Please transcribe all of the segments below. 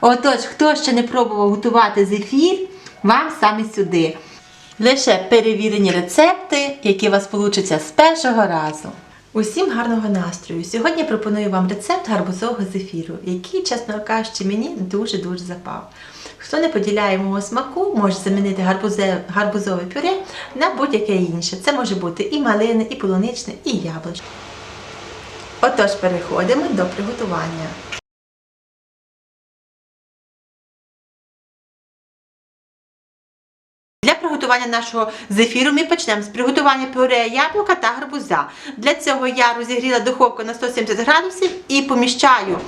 Отож, хто ще не пробував готувати зефір, вам саме сюди. Лише перевірені рецепти, які у вас получаться з першого разу. Усім гарного настрою! Сьогодні пропоную вам рецепт гарбузового зефіру, який, чесно кажучи, мені дуже-дуже запав. Хто не поділяє мого смаку, може замінити гарбузе, гарбузове пюре на будь-яке інше. Це може бути і малине, і полуничне, і яблучне. Отож, переходимо до приготування. Для приготування нашого зефіру ми почнемо з приготування пюре яблука та гарбуза. Для цього я розігріла духовку на 170 градусів і поміщаю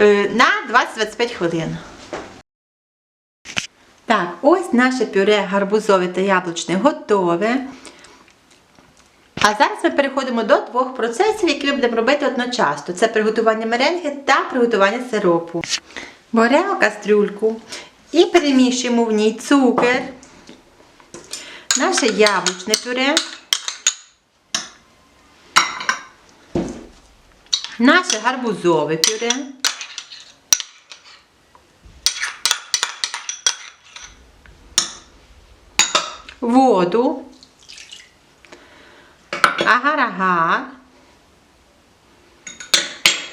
е, на 20-25 хвилин. Так, ось наше пюре гарбузове та яблучне готове. А зараз ми переходимо до двох процесів, які ми будемо робити одночасно. Це приготування меренги та приготування сиропу. Беремо кастрюльку і перемішуємо в ній цукер, наше яблучне пюре, наше гарбузове пюре. Воду, агар-агар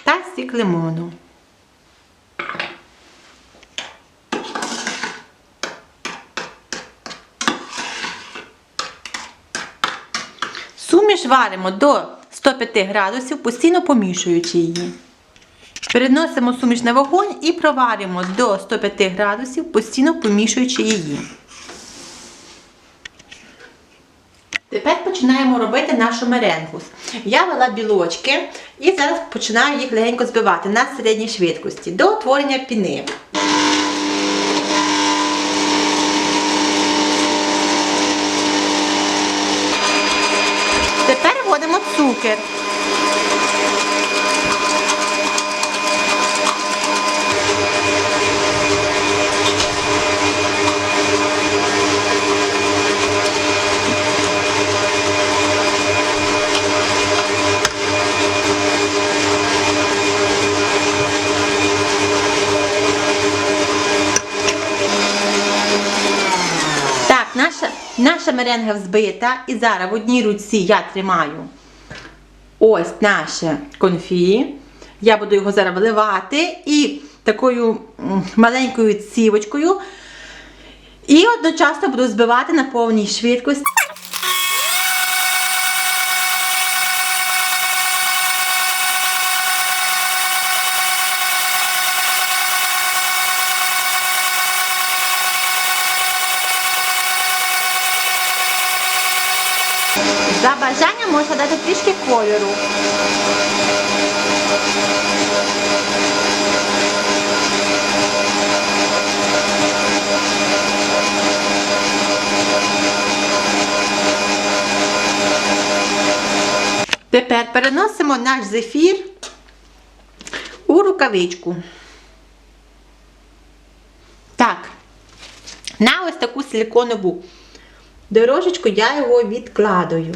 та стік лимону. Суміш варимо до 105 градусів, постійно помішуючи її. Переносимо суміш на вогонь і проваримо до 105 градусів, постійно помішуючи її. Тепер починаємо робити нашу меренгу. Я вела білочки і зараз починаю їх легенько збивати на середній швидкості до утворення піни. Тепер вводимо цукер. Так, наша, наша меренга взбита. І зараз в одній руці я тримаю ось наше конфі. Я буду його зараз вливати і такою маленькою цівочкою. І одночасно буду збивати на повній швидкості. За бажанням можна дати трішки кольору. Тепер переносимо наш зефір у рукавичку. Так, на ось таку силиконову дорожечку я його відкладаю.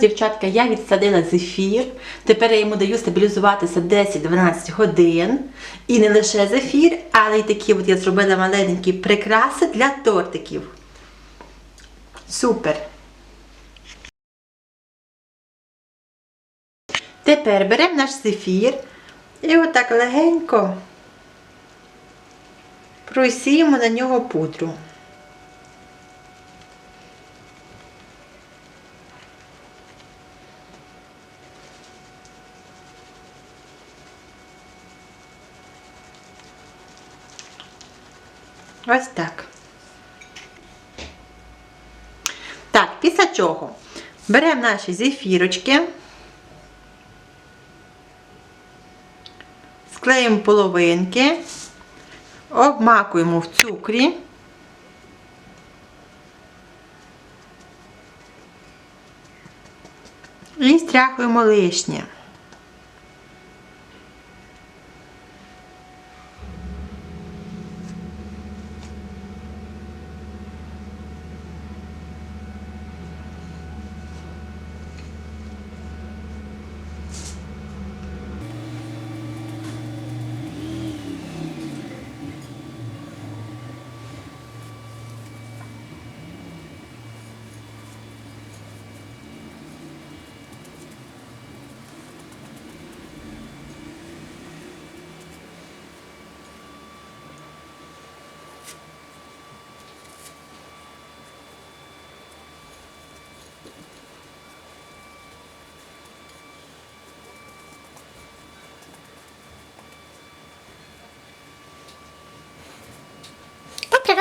Дівчатка, я відсадила зефір. Тепер я йому даю стабілізуватися 10-12 годин. І не лише зефір, але й такі от я зробила маленькі прикраси для тортиків. Супер! Тепер беремо наш зефір і отак легенько просіємо на нього пудру. Ось так. Так, після чого беремо наші зефірочки, склеїмо половинки, обмакуємо в цукрі. І стряхуємо лишнє.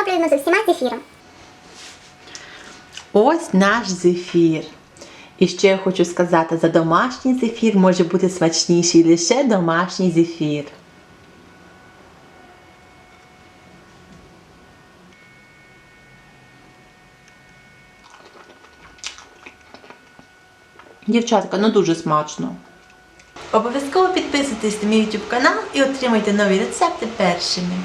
Так з усіма зефіром. Ось наш зефір. І ще я хочу сказати, за домашній зефір може бути смачніший лише домашній зефір. Дівчатка, ну дуже смачно. Обов'язково підписуйтесь на мій YouTube канал і отримайте нові рецепти першими.